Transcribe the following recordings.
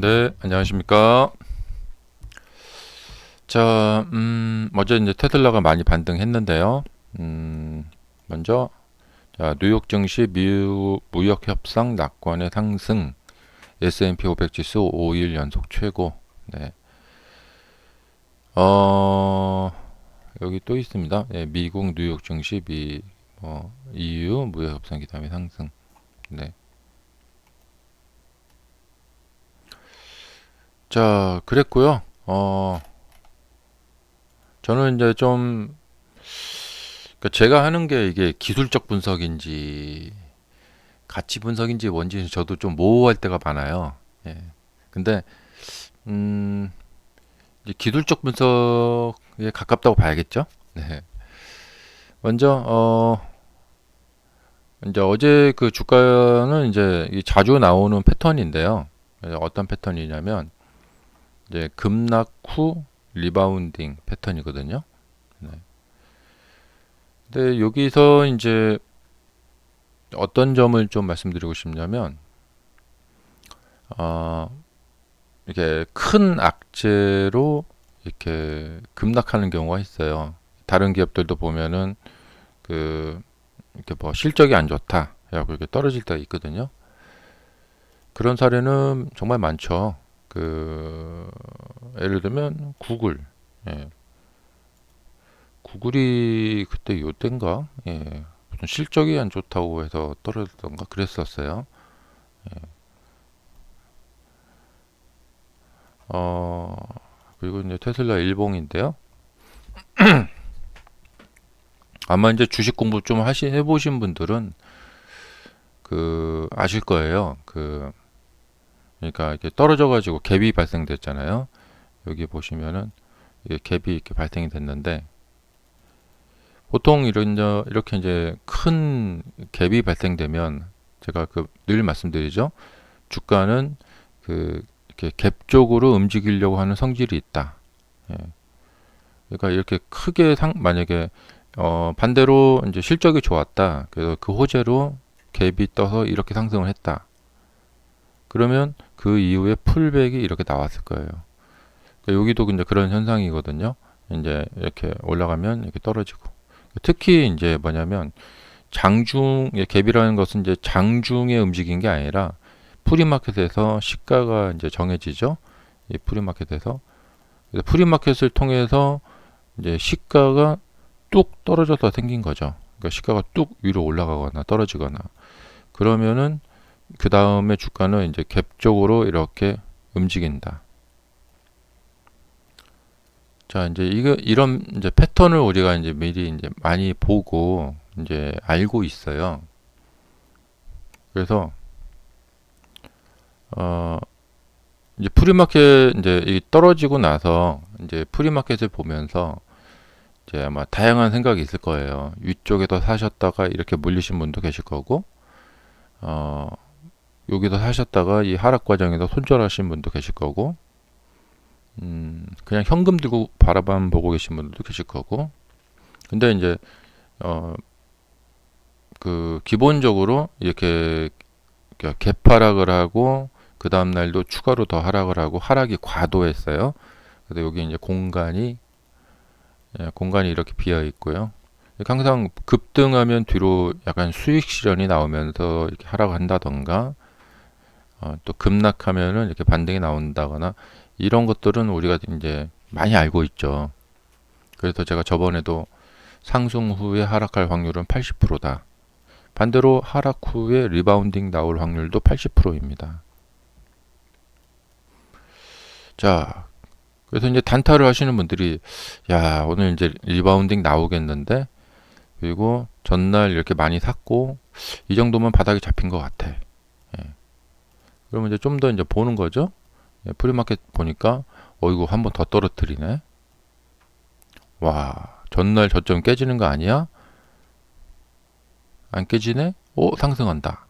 네, 안녕하십니까. 자, 음, 어제 이제 테슬라가 많이 반등했는데요. 음, 먼저, 자, 뉴욕 증시 미 무역 협상 낙관의 상승, S&P 500 지수 5일 연속 최고. 네. 어, 여기 또 있습니다. 예, 미국 뉴욕 증시 미, 뭐, EU 무역 협상 기담의 상승. 네. 자, 그랬고요. 어, 저는 이제 좀, 그러니까 제가 하는 게 이게 기술적 분석인지, 가치 분석인지 뭔지 저도 좀 모호할 때가 많아요. 예. 근데, 음, 기술적 분석에 가깝다고 봐야겠죠? 네. 먼저, 어, 이제 어제 그 주가는 이제 이 자주 나오는 패턴인데요. 어떤 패턴이냐면, 이제 급락 후 리바운딩 패턴이거든요. 네. 근데 여기서 이제 어떤 점을 좀 말씀드리고 싶냐면, 어, 이렇게 큰 악재로 이렇게 급락하는 경우가 있어요. 다른 기업들도 보면은 그 이렇게 뭐 실적이 안 좋다, 이렇게 떨어질 때가 있거든요. 그런 사례는 정말 많죠. 그 예를 들면 구글 예. 구글이 그때 요땐가 예. 무슨 실적이 안 좋다고 해서 떨어졌던가 그랬었어요. 예. 어 그리고 이제 테슬라 일봉인데요. 아마 이제 주식 공부 좀 하시 해보신 분들은 그 아실 거예요. 그 그러니까 이렇게 떨어져 가지고 갭이 발생됐잖아요. 여기 보시면은 이게 갭이 이렇게 발생이 됐는데 보통 이런 저 이렇게 이제 큰 갭이 발생되면 제가 그 늘 말씀드리죠. 주가는 그 이렇게 갭 쪽으로 움직이려고 하는 성질이 있다. 예. 그러니까 이렇게 크게 상 만약에 어 반대로 이제 실적이 좋았다. 그래서 그 호재로 갭이 떠서 이렇게 상승을 했다. 그러면 그 이후에 풀백이 이렇게 나왔을 거예요. 그러니까 여기도 이제 그런 현상이거든요. 이제 이렇게 올라가면 이렇게 떨어지고. 특히 이제 뭐냐면 장중의 갭이라는 것은 이제 장중에 움직인 게 아니라 프리마켓에서 시가가 이제 정해지죠. 이 프리마켓에서 프리마켓을 통해서 이제 시가가 뚝 떨어져서 생긴 거죠. 그러니까 시가가 뚝 위로 올라가거나 떨어지거나 그러면은 그 다음에 주가는 이제 갭 쪽으로 이렇게 움직인다. 자, 이제 이거 이런 이제 패턴을 우리가 이제 미리 이제 많이 보고 이제 알고 있어요. 그래서 어 이제 프리마켓 이제 이 떨어지고 나서 이제 프리마켓을 보면서 이제 아마 다양한 생각이 있을 거예요. 위쪽에서 사셨다가 이렇게 물리신 분도 계실 거고, 어, 여기서 사셨다가 이 하락 과정에서 손절하신 분도 계실 거고, 음, 그냥 현금 들고 바라만 보고 계신 분들도 계실 거고, 근데 이제, 어, 그, 기본적으로 이렇게 개파락을 하고, 그 다음 날도 추가로 더 하락을 하고, 하락이 과도했어요. 그래서 여기 이제 공간이, 예, 공간이 이렇게 비어 있고요. 항상 급등하면 뒤로 약간 수익 실현이 나오면서 이렇게 하락한다던가, 어, 또 급락하면은 이렇게 반등이 나온다거나 이런 것들은 우리가 이제 많이 알고 있죠. 그래서 제가 저번에도 상승 후에 하락할 확률은 80%다. 반대로 하락 후에 리바운딩 나올 확률도 80%입니다. 자, 그래서 이제 단타를 하시는 분들이 야, 오늘 이제 리바운딩 나오겠는데 그리고 전날 이렇게 많이 샀고 이 정도면 바닥이 잡힌 것 같아. 그러면 이제 좀 더 이제 보는 거죠. 예, 프리마켓 보니까 어이구 한 번 더 떨어뜨리네. 와 전날 저점 깨지는 거 아니야? 안 깨지네? 오 상승한다.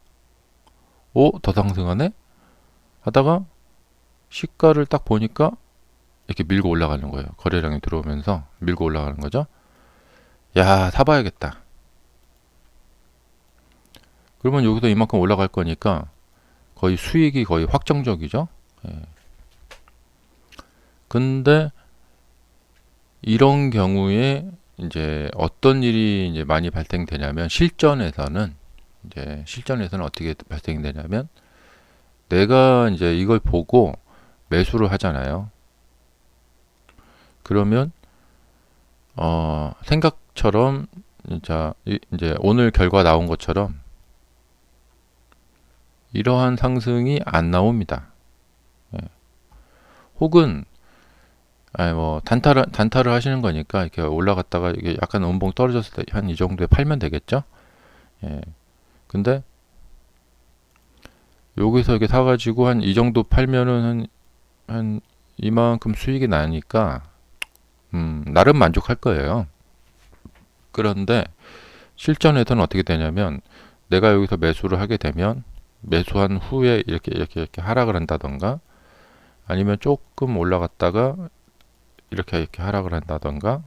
오 더 상승하네? 하다가 시가를 딱 보니까 이렇게 밀고 올라가는 거예요. 거래량이 들어오면서 밀고 올라가는 거죠. 야 사봐야겠다. 그러면 여기서 이만큼 올라갈 거니까 거의 수익이 거의 확정적이죠. 예. 근데 이런 경우에 이제 어떤 일이 이제 많이 발생되냐면 실전에서는 이제 실전에서는 어떻게 발생이 되냐면 내가 이제 이걸 보고 매수를 하잖아요. 그러면 어 생각처럼 자 이제 오늘 결과 나온 것처럼 이러한 상승이 안 나옵니다. 예. 혹은 아니 뭐 단타를 단타를 하시는 거니까 이렇게 올라갔다가 이게 약간 음봉 떨어졌을 때 한 이 정도에 팔면 되겠죠. 예. 근데 여기서 이렇게 사가지고 한 이 정도 팔면은 한, 한 이만큼 수익이 나니까 음, 나름 만족할 거예요. 그런데 실전에서는 어떻게 되냐면 내가 여기서 매수를 하게 되면 매수한 후에 이렇게 이렇게 이렇게 하락을 한다던가 아니면 조금 올라갔다가 이렇게 이렇게 하락을 한다던가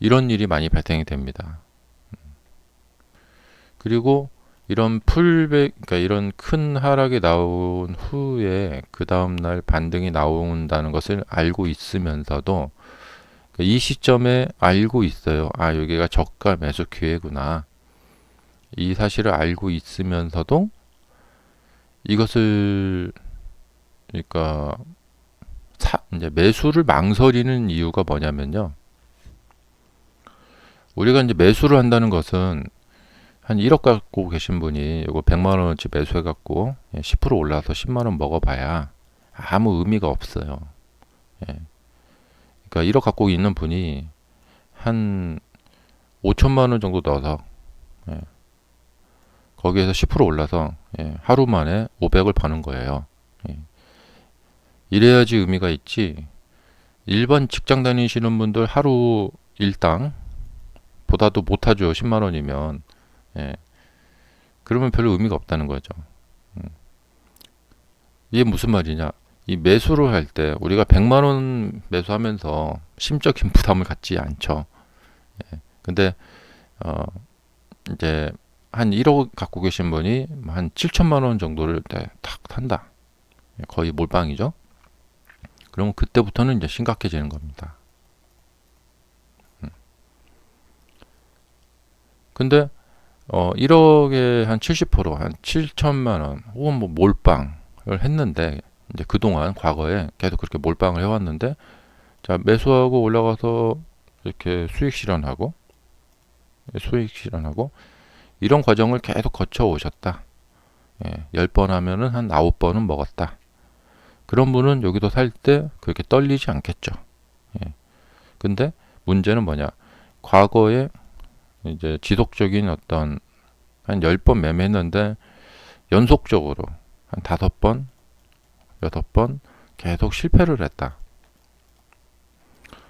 이런 일이 많이 발생이 됩니다. 그리고 이런 풀백, 그러니까 이런 큰 하락이 나온 후에 그 다음 날 반등이 나온다는 것을 알고 있으면서도 이 시점에 알고 있어요. 아, 여기가 저가 매수 기회구나. 이 사실을 알고 있으면서도 이것을 그러니까 사, 이제 매수를 망설이는 이유가 뭐냐면요. 우리가 이제 매수를 한다는 것은 한 1억 갖고 계신 분이 이거 100만 원어치 매수해 갖고 10% 올라서 10만 원 먹어봐야 아무 의미가 없어요. 예. 그러니까 1억 갖고 있는 분이 한 5천만 원 정도 넣어서 예. 거기에서 10% 올라서 예. 하루 만에 500을 버는 거예요. 예. 이래야지 의미가 있지. 일반 직장 다니시는 분들 하루 일당 보다도 못하죠. 10만 원이면. 예. 그러면 별로 의미가 없다는 거죠. 음. 이게 무슨 말이냐? 이 매수를 할 때 우리가 100만 원 매수하면서 심적인 부담을 갖지 않죠. 예. 근데 어 이제 한 1억 갖고 계신 분이 한 7천만 원 정도를 탁 탄다. 예, 거의 몰빵이죠. 그러면 그때부터는 이제 심각해지는 겁니다. 음. 근데 어 1억에 한 70%한 7천만 원 혹은 뭐 몰빵을 했는데 이제 그동안 과거에 계속 그렇게 몰빵을 해왔는데 자 매수하고 올라가서 이렇게 수익 실현하고 수익 실현하고 이런 과정을 계속 거쳐 오셨다. 예, 10번 하면은 한 9번은 먹었다. 그런 분은 여기도 살 때 그렇게 떨리지 않겠죠. 예. 근데 문제는 뭐냐? 과거에 이제 지속적인 어떤 한 10번 매매했는데 연속적으로 한 5번, 6번 계속 실패를 했다.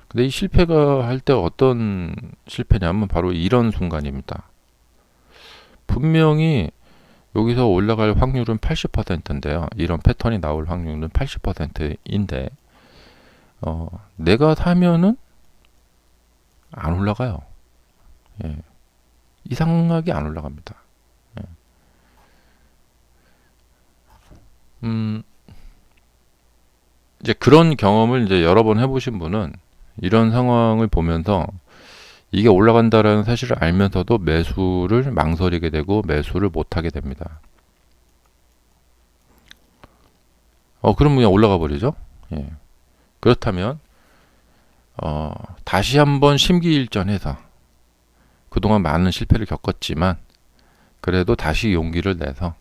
근데 이 실패가 할 때 어떤 실패냐면 바로 이런 순간입니다. 분명히 여기서 올라갈 확률은 80%인데요. 이런 패턴이 나올 확률은 80%인데 어, 내가 사면은 안 올라가요. 예. 이상하게 안 올라갑니다. 예. 음, 이제 그런 경험을 이제 여러 번 해보신 분은 이런 상황을 보면서 이게 올라간다라는 사실을 알면서도 매수를 망설이게 되고 매수를 못하게 됩니다. 어, 그럼 그냥 올라가 버리죠. 예. 그렇다면 어, 다시 한번 심기일전해서 그동안 많은 실패를 겪었지만 그래도 다시 용기를 내서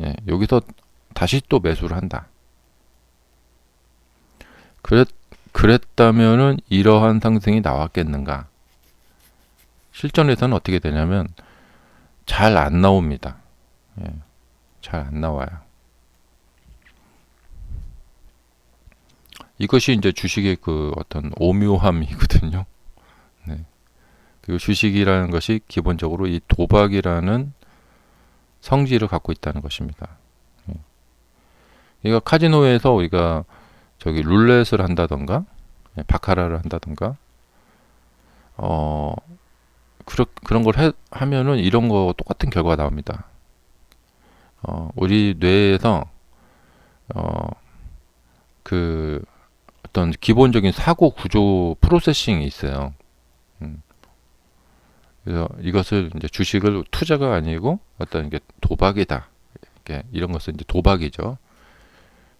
예, 여기서 다시 또 매수를 한다. 그랬, 그랬다면은 이러한 상승이 나왔겠는가? 실전에서는 어떻게 되냐면 잘 안 나옵니다. 예, 잘안 나와요. 이것이 이제 주식의 그 어떤 오묘함이거든요. 네. 그리고 주식이라는 것이 기본적으로 이 도박이라는 성질을 갖고 있다는 것입니다. 예. 그러니까 카지노에서 우리가 저기 룰렛을 한다던가 예, 바카라를 한다던가 어 그런 그런 걸 해, 하면은 이런 거 똑같은 결과가 나옵니다. 어 우리 뇌에서 어 그 어떤 기본적인 사고 구조 프로세싱이 있어요. 음. 그래서 이것을 이제 주식을 투자가 아니고 어떤 게 도박이다. 이렇게 이런 것은 이제 도박이죠.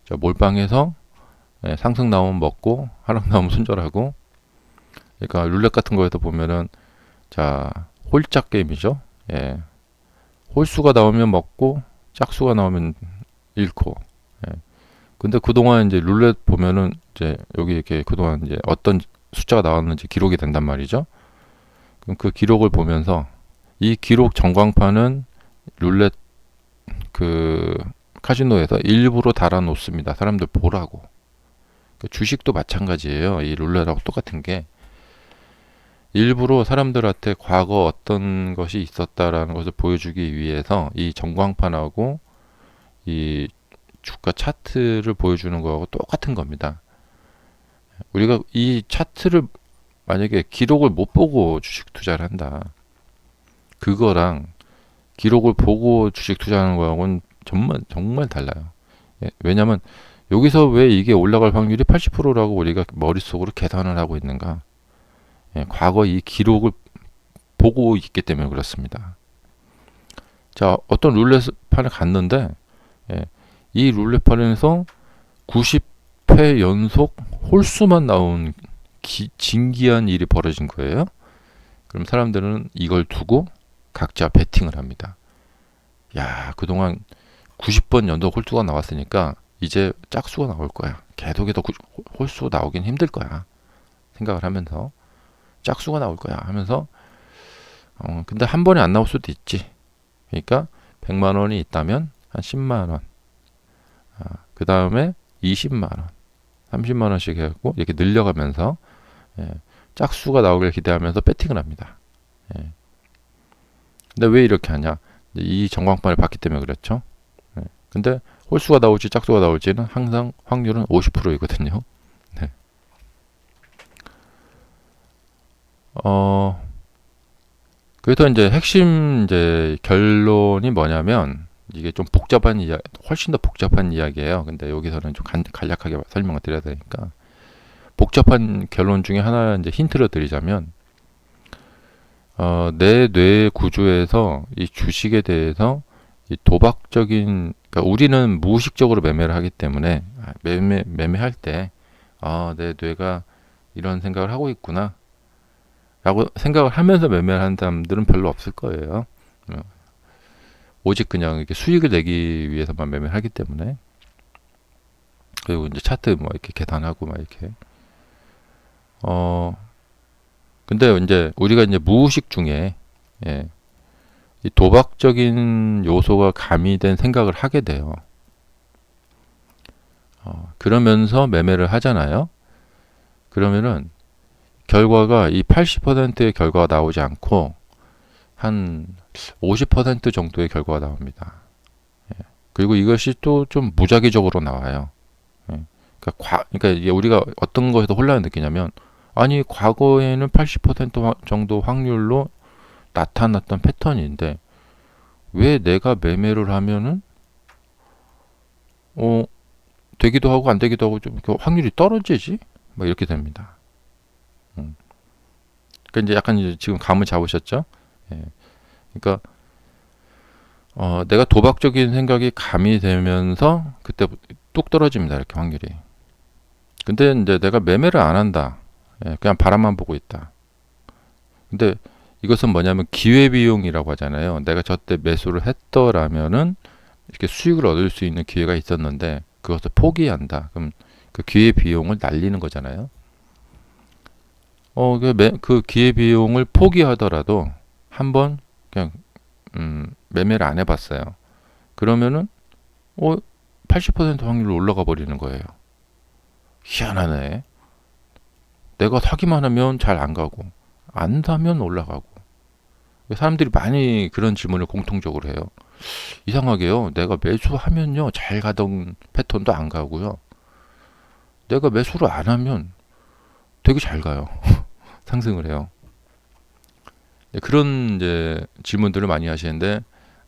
자, 몰빵해서 예, 상승 나오면 먹고 하락 나오면 손절하고 그러니까 룰렛 같은 거에도 보면은 자 홀짝 게임이죠. 예. 홀수가 나오면 먹고 짝수가 나오면 잃고. 예. 근데 그동안 이제 룰렛 보면은 이제 여기 이렇게 그동안 이제 어떤 숫자가 나왔는지 기록이 된단 말이죠. 그럼 그 기록을 보면서 이 기록 전광판은 룰렛 그 카지노에서 일부러 달아 놓습니다. 사람들 보라고. 그 주식도 마찬가지예요. 이 룰렛하고 똑같은 게 일부러 사람들한테 과거 어떤 것이 있었다라는 것을 보여주기 위해서 이 전광판하고 이 주가 차트를 보여주는 거하고 똑같은 겁니다. 우리가 이 차트를 만약에 기록을 못 보고 주식 투자를 한다. 그거랑 기록을 보고 주식 투자하는 거하고는 정말 정말 달라요. 예, 왜냐하면 여기서 왜 이게 올라갈 확률이 80%라고 우리가 머릿속으로 계산을 하고 있는가? 예, 과거 이 기록을 보고 있기 때문에 그렇습니다. 자, 어떤 룰렛판에 갔는데 예, 이 룰렛판에서 90회 연속 홀수만 나온 기, 진기한 일이 벌어진 거예요. 그럼 사람들은 이걸 두고 각자 베팅을 합니다. 야, 그동안 90번 연속 홀수가 나왔으니까 이제 짝수가 나올 거야. 계속해서 홀수 나오긴 힘들 거야. 생각을 하면서 짝수가 나올 거야 하면서 어, 근데 한 번에 안 나올 수도 있지. 그러니까 100만 원이 있다면 한 10만 원. 아, 그 다음에 20만 원, 30만 원씩 해갖고 이렇게 늘려가면서 예, 짝수가 나오길 기대하면서 배팅을 합니다. 예. 근데 왜 이렇게 하냐? 이 전광판을 봤기 때문에 그렇죠. 예. 근데 홀수가 나올지 짝수가 나올지는 항상 확률은 50%이거든요. 네. 어, 그래서 이제 핵심 이제 결론이 뭐냐면 이게 좀 복잡한 이야 훨씬 더 복잡한 이야기예요. 근데 여기서는 좀 간, 간략하게 설명을 드려야 되니까 복잡한 결론 중에 하나 이제 힌트를 드리자면 어, 내 뇌 구조에서 이 주식에 대해서 이 도박적인 그러니까 우리는 무의식적으로 매매를 하기 때문에 아, 매매 매매할 때 아, 내 뇌가 이런 생각을 하고 있구나. 라고 생각을 하면서 매매를 하는 사람들은 별로 없을 거예요. 어, 오직 그냥 이렇게 수익을 내기 위해서만 매매를 하기 때문에. 그리고 이제 차트 뭐 이렇게 계산하고 막 이렇게. 어, 근데 이제 우리가 이제 무의식 중에, 예, 이 도박적인 요소가 가미된 생각을 하게 돼요. 어, 그러면서 매매를 하잖아요. 그러면은 결과가 이 80%의 결과가 나오지 않고 한 50% 정도의 결과가 나옵니다. 예. 그리고 이것이 또 좀 무작위적으로 나와요. 예. 그러니까, 과, 그러니까 우리가 어떤 거에서 혼란을 느끼냐면 아니 과거에는 80% 정도 확률로 나타났던 패턴인데 왜 내가 매매를 하면은 어 되기도 하고 안 되기도 하고 좀 확률이 떨어지지? 뭐 이렇게 됩니다. 음. 그러니까 이제 약간 이제 지금 감을 잡으셨죠? 예. 그러니까 어, 내가 도박적인 생각이 가미되면서 그때 뚝 떨어집니다. 이렇게 확률이. 근데 이제 내가 매매를 안 한다. 예, 그냥 바람만 보고 있다. 근데 이것은 뭐냐면 기회비용이라고 하잖아요. 내가 저때 매수를 했더라면은 이렇게 수익을 얻을 수 있는 기회가 있었는데 그것을 포기한다. 그럼 그 기회비용을 날리는 거잖아요. 어, 그, 매, 그 기회비용을 포기하더라도 한번 그냥 음, 매매를 안 해봤어요. 그러면은 어, 80% 확률로 올라가 버리는 거예요. 희한하네. 내가 사기만 하면 잘 안 가고 안 사면 올라가고 사람들이 많이 그런 질문을 공통적으로 해요. 이상하게요. 내가 매수하면요 잘 가던 패턴도 안 가고요. 내가 매수를 안 하면 되게 잘 가요. 상승을 해요. 네, 그런 이제 질문들을 많이 하시는데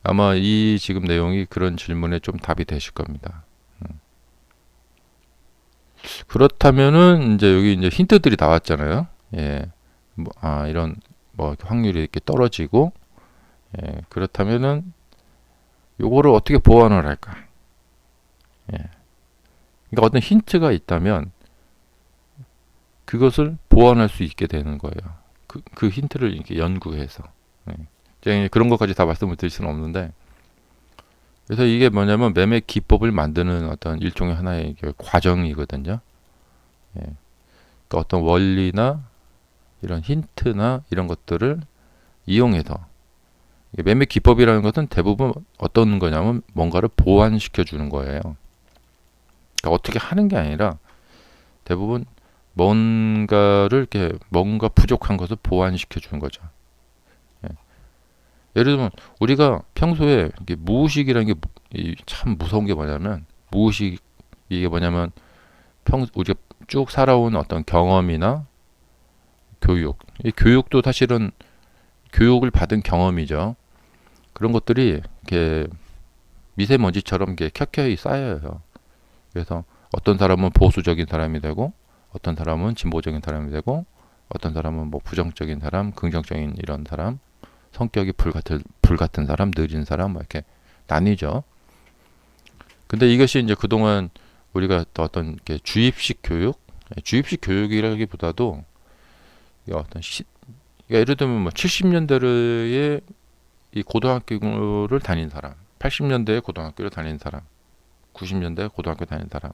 아마 이 지금 내용이 그런 질문에 좀 답이 되실 겁니다. 음. 그렇다면은 이제 여기 이제 힌트들이 나왔잖아요. 예. 뭐, 아, 이런 뭐 확률이 이렇게 떨어지고 예. 그렇다면은 요거를 어떻게 보완을 할까? 예. 그러니까 어떤 힌트가 있다면 그것을 보완할 수 있게 되는 거예요. 그, 그 힌트를 이렇게 연구해서. 예. 제가 그런 것까지 다 말씀을 드릴 수는 없는데 그래서 이게 뭐냐면 매매 기법을 만드는 어떤 일종의 하나의 그 과정이거든요. 예. 그러니까 어떤 원리나 이런 힌트나 이런 것들을 이용해서 매매 기법이라는 것은 대부분 어떤 거냐면 뭔가를 보완시켜 주는 거예요. 그러니까 어떻게 하는 게 아니라 대부분 뭔가를 이렇게 뭔가 부족한 것을 보완시켜 주는 거죠. 예. 예를 들면 우리가 평소에 무의식이라는 게 참 무서운 게 뭐냐면 무의식 이게 뭐냐면 평 우리가 쭉 살아온 어떤 경험이나 교육 이 교육도 사실은 교육을 받은 경험이죠. 그런 것들이 이렇게 미세먼지처럼 이렇게 켜켜이 쌓여요. 그래서 어떤 사람은 보수적인 사람이 되고 어떤 사람은 진보적인 사람이 되고 어떤 사람은 뭐 부정적인 사람, 긍정적인 이런 사람, 성격이 불같은 불같은 사람, 느린 사람 뭐 이렇게 나뉘죠. 근데 이것이 이제 그동안 우리가 어떤 이렇게 주입식 교육, 주입식 교육이라기보다도 어떤 시, 그러니까 예를 들면 뭐 70년대에 이 고등학교를 다닌 사람, 80년대에 고등학교를 다닌 사람, 90년대 고등학교 다닌 사람,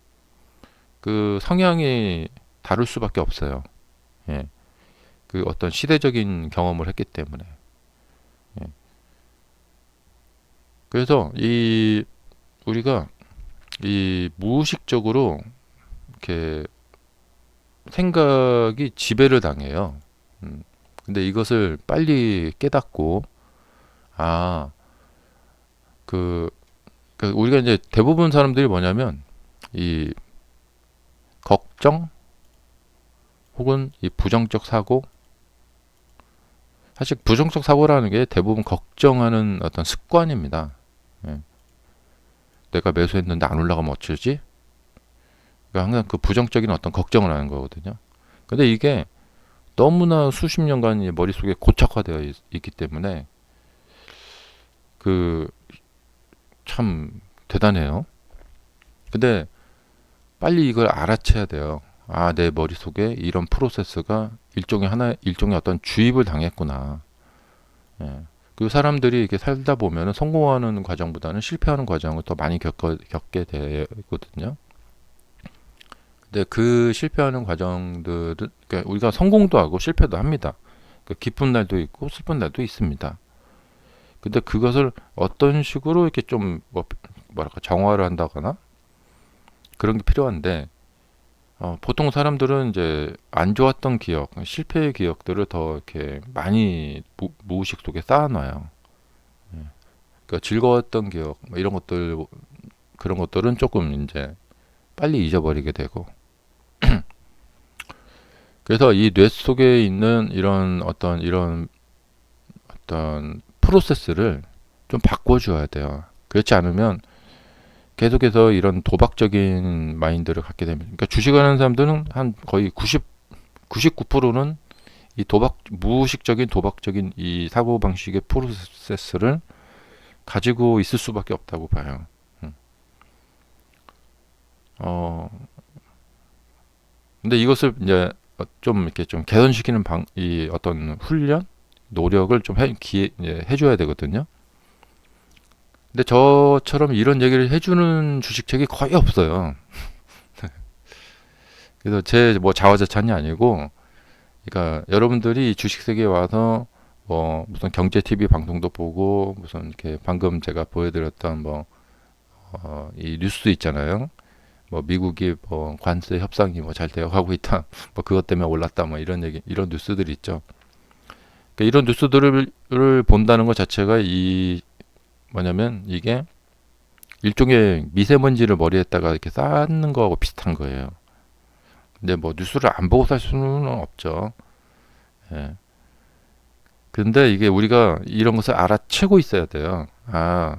그 성향이 다를 수밖에 없어요. 예. 그 어떤 시대적인 경험을 했기 때문에. 예. 그래서 이 우리가 이 무의식적으로 이렇게 생각이 지배를 당해요. 음. 근데 이것을 빨리 깨닫고 아, 그, 그 우리가 이제 대부분 사람들이 뭐냐면 이 걱정 혹은 이 부정적 사고 사실 부정적 사고라는 게 대부분 걱정하는 어떤 습관입니다. 예. 내가 매수했는데 안 올라가면 어쩌지? 그러니까 항상 그 부정적인 어떤 걱정을 하는 거거든요. 근데 이게 너무나 수십 년간 머릿속에 고착화되어 있, 있기 때문에 그 참 대단해요. 근데 빨리 이걸 알아채야 돼요. 아, 내 머릿속에 이런 프로세스가 일종의 하나 일종의 어떤 주입을 당했구나. 예. 그 사람들이 이렇게 살다 보면 성공하는 과정보다는 실패하는 과정을 더 많이 겪어, 겪게 되거든요. 근데 그 실패하는 과정들은 그러니까 우리가 성공도 하고 실패도 합니다. 그 기쁜 날도 있고 슬픈 날도 있습니다. 근데 그것을 어떤 식으로 이렇게 좀 뭐, 뭐랄까 정화를 한다거나 그런 게 필요한데 어, 보통 사람들은 이제 안 좋았던 기억, 실패의 기억들을 더 이렇게 많이 무, 무의식 속에 쌓아놔요. 예. 그러니까 즐거웠던 기억, 뭐 이런 것들 그런 것들은 조금 이제 빨리 잊어버리게 되고. 그래서 이 뇌 속에 있는 이런 어떤 이런 어떤 프로세스를 좀 바꿔줘야 돼요. 그렇지 않으면 계속해서 이런 도박적인 마인드를 갖게 됩니다. 그러니까 주식을 하는 사람들은 한 거의 90, 99%는 이 도박, 무의식적인 도박적인 이 사고 방식의 프로세스를 가지고 있을 수밖에 없다고 봐요. 음. 어, 근데 이것을 이제 좀 이렇게 좀 개선시키는 방, 이 어떤 훈련? 노력을 좀 해, 기회, 예, 해줘야 되거든요. 근데 저처럼 이런 얘기를 해주는 주식책이 거의 없어요. 그래서 제 뭐 자화자찬이 아니고, 그러니까 여러분들이 주식 세계에 와서 뭐 무슨 경제 TV 방송도 보고 무슨 이렇게 방금 제가 보여드렸던 뭐 어, 이 뉴스 있잖아요. 뭐 미국이 뭐 관세 협상이 뭐 잘 되어가고 있다. 뭐 그것 때문에 올랐다. 뭐 이런 얘기, 이런 뉴스들이 있죠. 그러니까 이런 뉴스들을 본다는 것 자체가 이 뭐냐면 이게 일종의 미세먼지를 머리에다가 이렇게 쌓는 거하고 비슷한 거예요. 근데 뭐 뉴스를 안 보고 살 수는 없죠. 예. 근데 이게 우리가 이런 것을 알아채고 있어야 돼요. 아,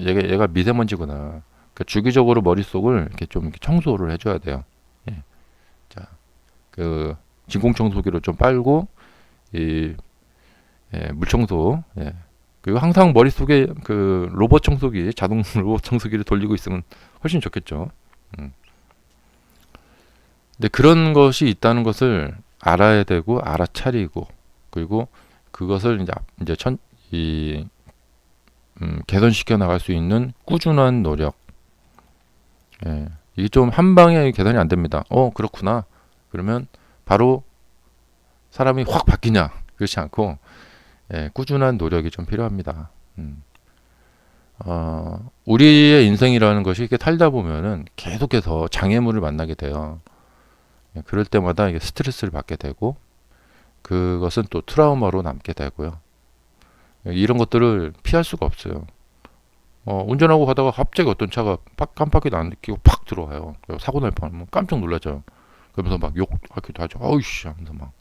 얘가, 얘가 미세먼지구나. 그러니까 주기적으로 머릿속을 이렇게 좀 청소를 해줘야 돼요. 예. 자, 그 진공 청소기로 좀 빨고 이 예, 물청소 예. 그리고 항상 머릿속에 그 로봇 청소기, 자동 로봇 청소기를 돌리고 있으면 훨씬 좋겠죠. 음. 근데 그런 것이 있다는 것을 알아야 되고 알아차리고 그리고 그것을 이제 앞- 이제 천, 이 음, 개선시켜 나갈 수 있는 꾸준한 노력. 예. 이게 좀 한 방에 개선이 안 됩니다. 어, 그렇구나. 그러면 바로 사람이 확 바뀌냐? 그렇지 않고 예, 꾸준한 노력이 좀 필요합니다. 음. 어, 우리의 인생이라는 것이 이렇게 살다 보면은 계속해서 장애물을 만나게 돼요. 예, 그럴 때마다 이게 스트레스를 받게 되고 그것은 또 트라우마로 남게 되고요. 예, 이런 것들을 피할 수가 없어요. 어, 운전하고 가다가 갑자기 어떤 차가 빡 깜빡이도 안 느끼고 팍 들어와요. 사고 날 뻔하면 깜짝 놀라죠. 그러면서 막 욕하기도 하죠. 어이씨 하면서 막.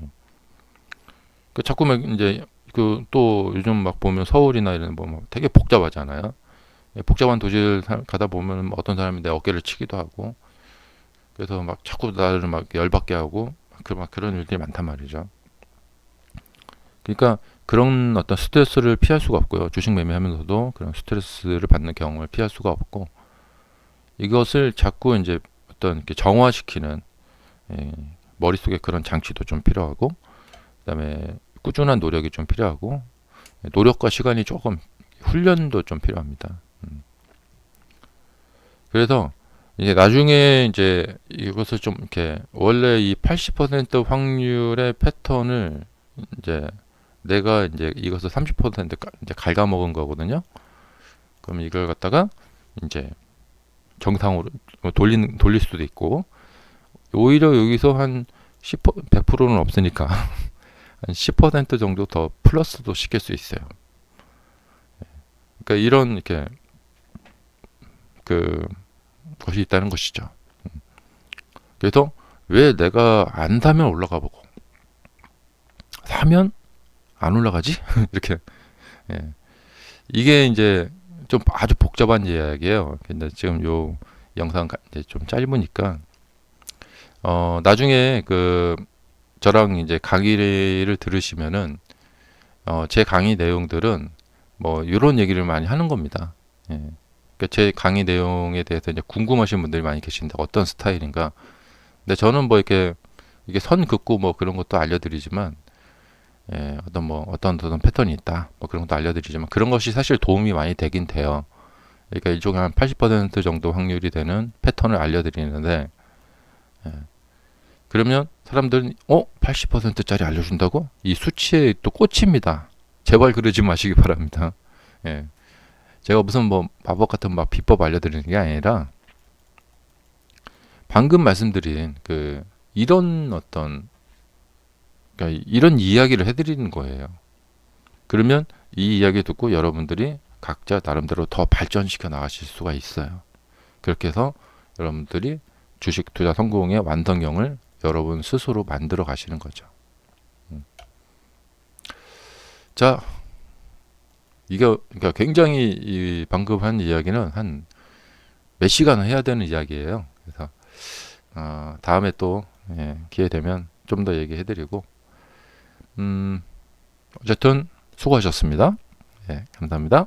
예. 그 자꾸 막 이제 그 또 요즘 막 보면 서울이나 이런 뭐뭐 되게 복잡하잖아요. 예, 복잡한 도시를 사- 가다 보면 뭐 어떤 사람이 내 어깨를 치기도 하고 그래서 막 자꾸 나를 막 열받게 하고 그 막 그런 일들이 많단 말이죠. 그러니까 그런 어떤 스트레스를 피할 수가 없고요. 주식 매매하면서도 그런 스트레스를 받는 경험을 피할 수가 없고 이것을 자꾸 이제 어떤 이렇게 정화시키는 예, 머릿속에 그런 장치도 좀 필요하고 그다음에 꾸준한 노력이 좀 필요하고 예, 노력과 시간이 조금 훈련도 좀 필요합니다. 음. 그래서 이제 나중에 이제 이것을 좀 이렇게 원래 이 80% 확률의 패턴을 이제 내가 이제 이것을 30% 가- 이제 갉아먹은 거거든요. 그럼 이걸 갖다가 이제 정상으로 돌리는 돌릴 수도 있고 오히려 여기서 한 10% 100%는 없으니까 한 10% 정도 더 플러스도 시킬 수 있어요. 그러니까 이런 이렇게 그 것이 있다는 것이죠. 음. 그래서 왜 내가 안 사면 올라가 보고 사면 안 올라가지? 이렇게 예. 이게 이제 좀 아주 복잡한 이야기예요. 근데 지금 요 영상 가- 이제 좀 짧으니까 어 나중에 그 저랑 이제 강의를 들으시면은 어 제 강의 내용들은 뭐 이런 얘기를 많이 하는 겁니다. 예. 그러니까 제 강의 내용에 대해서 이제 궁금하신 분들이 많이 계신데 어떤 스타일인가? 근데 저는 뭐 이렇게 이게 선 긋고 뭐 그런 것도 알려드리지만 예, 어떤 뭐 어떤 어떤 패턴이 있다 뭐 그런 것도 알려드리지만 그런 것이 사실 도움이 많이 되긴 돼요. 그러니까 일종의 한 80% 정도 확률이 되는 패턴을 알려드리는데 예. 그러면 사람들은 어 80%짜리 알려준다고 이 수치에 또 꽂힙니다. 제발 그러지 마시기 바랍니다. 예. 제가 무슨 뭐 마법 같은 막 비법 알려드리는 게 아니라 방금 말씀드린 그 이런 어떤 그러니까 이런 이야기를 해드리는 거예요. 그러면 이 이야기 듣고 여러분들이 각자 나름대로 더 발전시켜 나가실 수가 있어요. 그렇게 해서 여러분들이 주식 투자 성공의 완성형을 여러분 스스로 만들어 가시는 거죠. 음. 자, 이게 그러니까 굉장히 이 방금 한 이야기는 한 몇 시간을 해야 되는 이야기예요. 그래서 어, 다음에 또 예, 기회 되면 좀 더 얘기해드리고 음, 어쨌든 수고하셨습니다. 예, 감사합니다.